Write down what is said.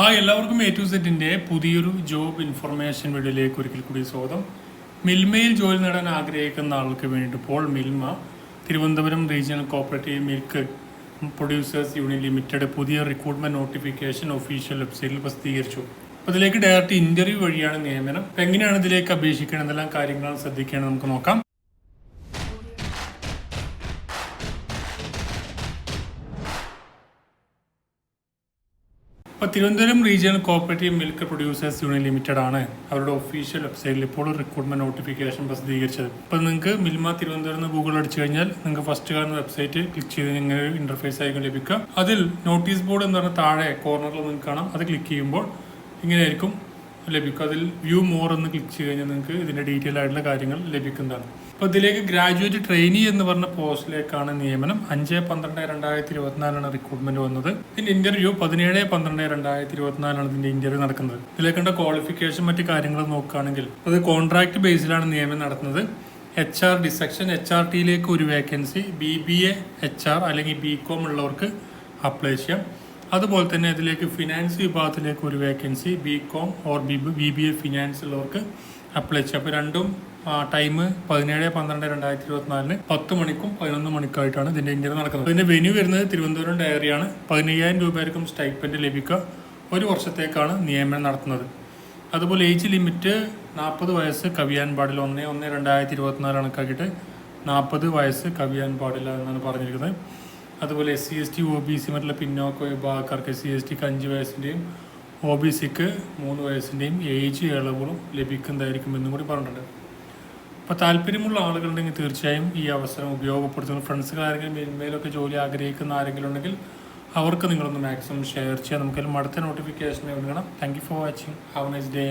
Hi എല്ലാവർക്കും A to സെറ്റിന്റെ പുതിയൊരു ജോബ് ഇൻഫർമേഷൻ വീഡിയോയിലേക്ക് ഒരിക്കൽ കൂടി സ്വാഗതം. മിൽമയിൽ ജോലി നേടാൻ ആഗ്രഹിക്കുന്ന ആൾക്ക് വേണ്ടിയിട്ട് ഇപ്പോൾ Milma Thiruvananthapuram regional cooperative milk producers union limited പുതിയ റിക്രൂട്ട്മെന്റ് നോട്ടിഫിക്കേഷൻ ഒഫീഷ്യൽ വെബ്സൈറ്റിൽ പ്രസിദ്ധീകരിച്ചു. അപ്പോൾ ഇതിലേക്ക് ഡയറക്റ്റ് ഇന്റർവ്യൂ വഴിയാണ് നിയമനം. എങ്ങനെയാണ് ഇതിലേക്ക് അപേക്ഷിക്കണം എന്തെല്ലാം കാര്യങ്ങളാണ് ശ്രദ്ധിക്കേണ്ടത് നമുക്ക് നോക്കാം. ഇപ്പോൾ Thiruvananthapuram regional cooperative milk producers union limited ആണ് അവരുടെ ഒഫീഷ്യൽ വെബ്സൈറ്റിൽ ഇപ്പോൾ റിക്രൂട്ട്മെന്റ് നോട്ടിഫിക്കേഷൻ പ്രസിദ്ധീകരിച്ചത്. ഇപ്പോൾ നിങ്ങൾക്ക് മിൽമ തിരുവനന്തപുരം എന്ന് ഗൂഗിൾ അടിച്ചു കഴിഞ്ഞാൽ നിങ്ങൾക്ക് ഫസ്റ്റ് കാണുന്ന വെബ്സൈറ്റ് ക്ലിക്ക് ചെയ്ത് നിങ്ങൾ ഇന്റർഫേസ് ആയിരിക്കും ലഭിക്കുക. അതിൽ നോട്ടീസ് ബോർഡ് എന്ന് പറഞ്ഞ താഴെ കോർണറിൽ നിങ്ങൾക്ക് കാണാം. അത് ക്ലിക്ക് ചെയ്യുമ്പോൾ ഇങ്ങനെയായിരിക്കും ലഭിക്കും. അതിൽ വ്യൂ മോർ എന്ന് ക്ലിക്ക് ചെയ്ത് കഴിഞ്ഞാൽ നിങ്ങൾക്ക് ഇതിന്റെ ഡീറ്റെയിൽ ആയിട്ടുള്ള കാര്യങ്ങൾ ലഭിക്കുന്നതാണ്. അപ്പോൾ ഇതിലേക്ക് ഗ്രാജുവേറ്റ് ട്രെയിനി എന്ന് പറഞ്ഞ പോസ്റ്റിലേക്കാണ് നിയമനം. അഞ്ച് പന്ത്രണ്ട് രണ്ടായിരത്തി ഇരുപത്തിനാലാണ് റിക്രൂട്ട്മെന്റ് വന്നത്. ഇതിന്റെ ഇന്റർവ്യൂ പതിനേഴ് പന്ത്രണ്ട് രണ്ടായിരത്തി ഇരുപത്തിനാലാണ് ഇതിന്റെ ഇന്റർവ്യൂ നടക്കുന്നത്. ഇതിലേക്കുള്ള ക്വാളിഫിക്കേഷൻ മറ്റു കാര്യങ്ങൾ നോക്കുകയാണെങ്കിൽ അത് കോൺട്രാക്ട് ബേസിലാണ് നിയമനം നടത്തുന്നത്. എച്ച് ആർ ഡിസെക്ഷൻ എച്ച് ആർ ടിയിലേക്ക് ഒരു vacancy B B A H R അല്ലെങ്കിൽ ബി കോം ഉള്ളവർക്ക് അപ്ലൈ ചെയ്യാം. അതുപോലെ തന്നെ അതിലേക്ക് ഫിനാൻസ് വിഭാഗത്തിലേക്ക് ഒരു vacancy B com or B B B A finance ഉള്ളവർക്ക് അപ്ലൈ ചെയ്യാം. അപ്പോൾ രണ്ടും ടൈം പതിനേഴ് പന്ത്രണ്ട് രണ്ടായിരത്തി ഇരുപത്തിനാലിന് പത്ത് മണിക്കും പതിനൊന്ന് മണിക്കായിട്ടാണ് ഇതിന്റെ ഇന്റർവ്യൂ നടക്കുന്നത്. ഇതിന്റെ വെന്യൂ വരുന്നത് തിരുവനന്തപുരം ഡയറിയാണ് പതിനയ്യായിരം രൂപയായിരിക്കും സ്റ്റൈപ്പൻഡ് ലഭിക്കുക. ഒരു വർഷത്തേക്കാണ് നിയമനം നടത്തുന്നത്. അതുപോലെ ഏജ് ലിമിറ്റ് നാൽപ്പത് വയസ്സ് കവിയാൻ പാടില്ല. ഒന്ന് ഒന്ന് രണ്ടായിരത്തി ഇരുപത്തിനാല് കണക്കാക്കിയിട്ട് നാൽപ്പത് വയസ്സ് കവിയാൻ പാടില്ല എന്നാണ് പറഞ്ഞിരിക്കുന്നത്. അതുപോലെ S C S T O B C മറ്റുള്ള പിന്നോക്ക വിഭാഗക്കാർക്ക് സി എസ് ടിക്ക് അഞ്ച് വയസ്സിന്റെയും ഒ ബി സിക്ക് മൂന്ന് വയസ്സിന്റെയും ഏജ് ഇളവുകളും ലഭിക്കുന്നതായിരിക്കും എന്നും കൂടി പറഞ്ഞിട്ടുണ്ട്. അപ്പോൾ താല്പര്യമുള്ള ആളുകളുണ്ടെങ്കിൽ തീർച്ചയായും ഈ അവസരം ഉപയോഗപ്പെടുത്തുന്നു. ഫ്രണ്ട്സുകാരെങ്കിലും ആരെങ്കിലും ജോലി ആഗ്രഹിക്കുന്ന ആരെങ്കിലും ഉണ്ടെങ്കിൽ അവർക്ക് നിങ്ങളൊന്ന് മാക്സിമം ഷെയർ ചെയ്യാം നമുക്കെല്ലാം അടുത്ത നോട്ടിഫിക്കേഷൻ കാണാം thank you for watching have nice day